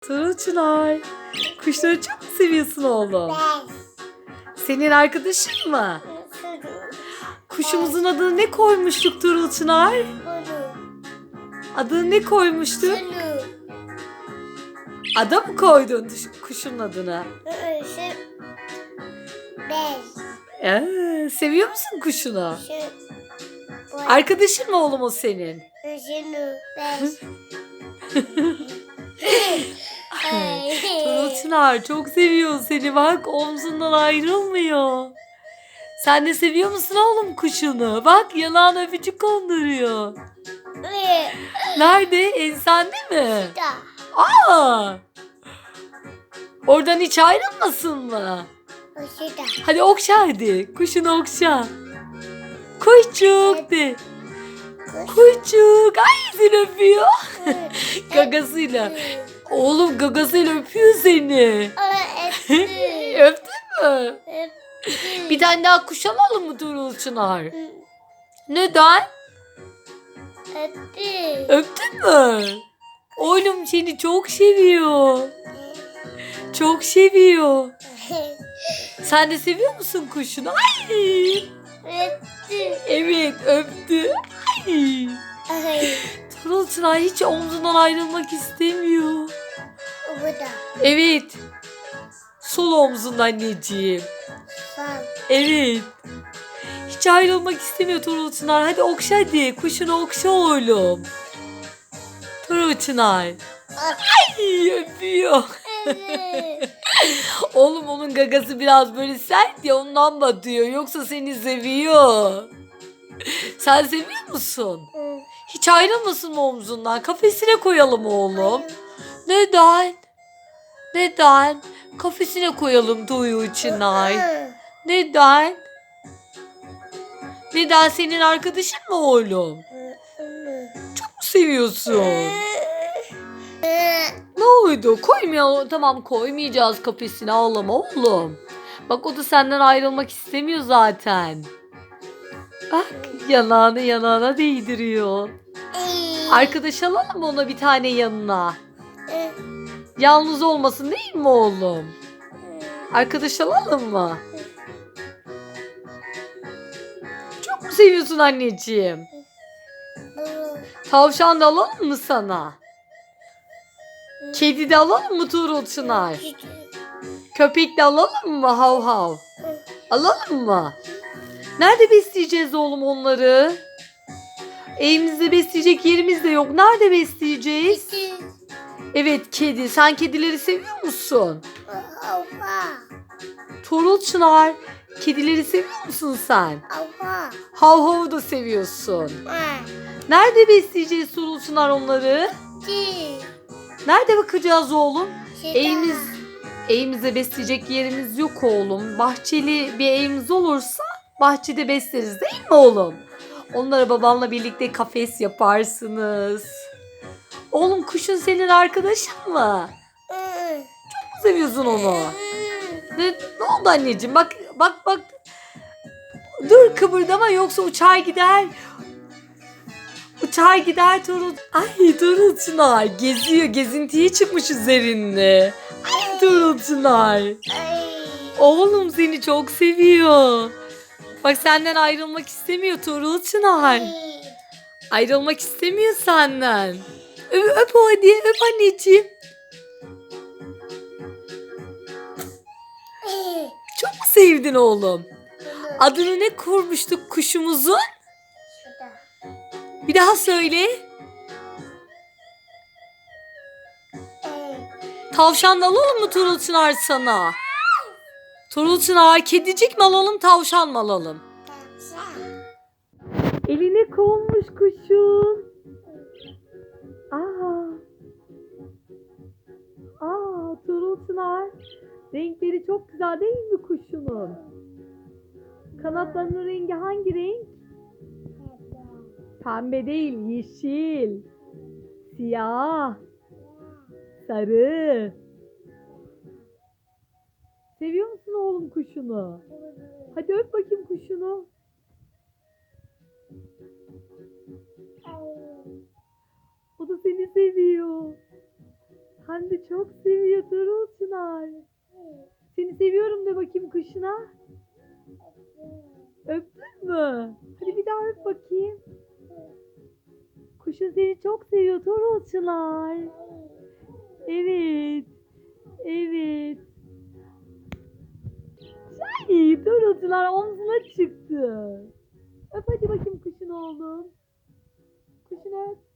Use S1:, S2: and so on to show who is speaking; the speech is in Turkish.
S1: Turul Çınar. Kuşları çok mu seviyorsun oğlum? Senin arkadaşın mı? Kuşumuzun adını ne koymuştuk Turul Çınar? Adını ne koymuştuk? Ada mı koydun kuşun adını?
S2: Ben.
S1: Ee, seviyor musun kuşunu?
S2: Şu. Bu.
S1: Arkadaşın mı oğlum o senin? Turul Çınar çok seviyor seni bak omzundan ayrılmıyor. Sen de seviyor musun oğlum kuşunu? Bak yanağına öpücük konduruyor. Nerede? Ensende mi? Aa! Oradan hiç ayrılmasın mı? Hadi okşa hadi. Kuşunu okşa. Kuşçuk de. Kuşçuk. Ay seni öpüyor. Gagasıyla. Oğlum gagasıyla öpüyor seni. Öptün mü? Bir tane daha kuş alalım mı Tuğrul Çınar? Neden? Öptün mü? Oğlum seni çok seviyor. Çok seviyor. Sen de seviyor musun kuşunu? Ay. Evet öptü. Ay. Tuğrul Çınar hiç omzundan ayrılmak istemiyor.
S2: Bu da.
S1: Evet. Sol omzunda anneciğim.
S2: Bak.
S1: Evet. Hiç ayrılmak istemiyor Tuğrul Çınar. Hadi okşa hadi. Kuşunu okşa oğlum. Tuğrul Çınar. Ay öpüyor. Oğlum onun gagası biraz böyle sert ya ondan batıyor. Yoksa seni seviyor. Sen seviyor musun? Hiç ayrılmasın omzundan? Kafesine koyalım oğlum. Neden? Neden? Kafesine koyalım Tuğyu Çınar. Neden? Neden senin arkadaşın mı oğlum? Çok mu seviyorsun? Ne oldu? Koymayalım. Tamam koymayacağız kafesine ağlama oğlum. Bak o da senden ayrılmak istemiyor zaten. Bak yanağını yanağına değdiriyor. Arkadaş alalım mı ona bir tane yanına? Yalnız olmasın değil mi oğlum? Arkadaş alalım mı? Çok mu seviyorsun anneciğim? Tavşan da alalım mı sana? Kedi de alalım mı Tuğrul Çınar? Köpek de alalım mı hav hav? Alalım mı? Nerede besleyeceğiz oğlum onları? Evimizde besleyecek yerimiz de yok. Nerede besleyeceğiz? Evet kedi. Sen kedileri seviyor musun? Tuğrul Çınar. Kedileri seviyor musun sen? Hav hav da seviyorsun. Nerede besleyeceğiz Tuğrul Çınar onları? Nerede bakacağız oğlum? Evimiz evimizde besleyecek yerimiz yok oğlum. Bahçeli bir evimiz olursa bahçede besleriz değil mi oğlum? Onlara babanla birlikte kafes yaparsınız. Oğlum kuşun senin arkadaşın mı? Çok seviyorsun onu. Ne, ne oldu anneciğim? Bak bak bak. Dur kıpırdama yoksa uçar gider. Uçar gider Turul. Ay Turul geziyor. Gezintiye çıkmış üzerinde. Ay Turul. Oğlum seni çok seviyor. Bak senden ayrılmak istemiyor Turul. Ayrılmak istemiyor senden. Öp, öp o hadi öp anneciğim. Çok mu sevdin oğlum? Adını ne kurmuştuk kuşumuzun? Bir daha söyle. Tavşan da alalım mı Turul Çınar sana? Turul Çınar kedicik mi alalım tavşan mı alalım? Eline konmuş kuşun. Renkleri çok güzel değil mi kuşunun? Kanatlarının rengi hangi renk? Pembe değil, yeşil. Siyah. Sarı. Seviyor musun oğlum kuşunu? Hadi öp bakayım kuşunu. O da seni seviyor. Hem de çok seviyor Turul. Seni seviyorum de bakayım kuşuna. Öptün mü? Hadi bir daha öp bakayım. Kuşun seni çok seviyor Turul Çınar. Evet. Evet. Ay, Turulcular omzuna çıktı. Öp hadi bakayım kuşun oğlum. Kuşunu öp.